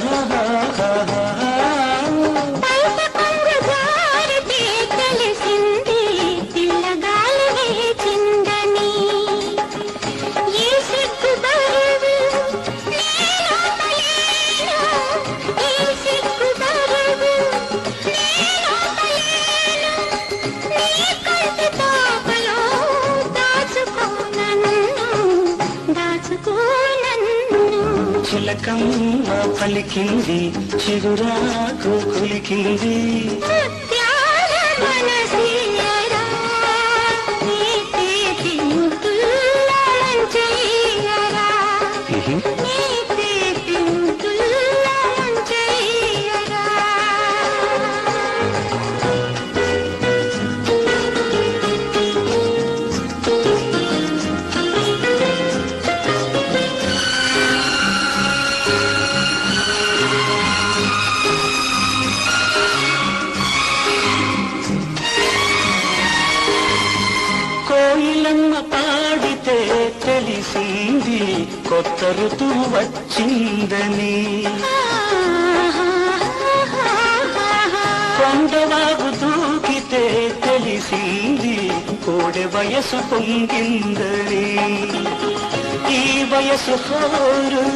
Bravo. చిలకమ్మ పలికింది చిగురాకు కులికింది. ముత్యాల కోయిలమ్మ పాడితే తెలిసింది కొత్త ఋతువు వచ్చిందని. కొండవాగు దూకితే తెలిసింది కోడె వయసు పొంగిందని. ఈ వయసు హోరు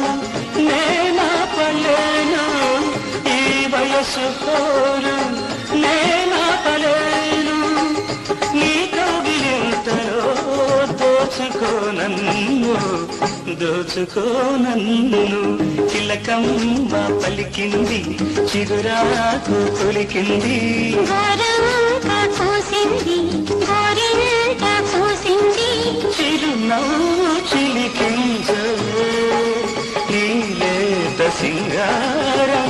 దోచుకో నన్ను దోచుకో నన్ను. చిలకమ్మ పలికింది చిగురాకు పూసింది చిరునవ్వు చిలికించవే నీలేత సింగారములికించవే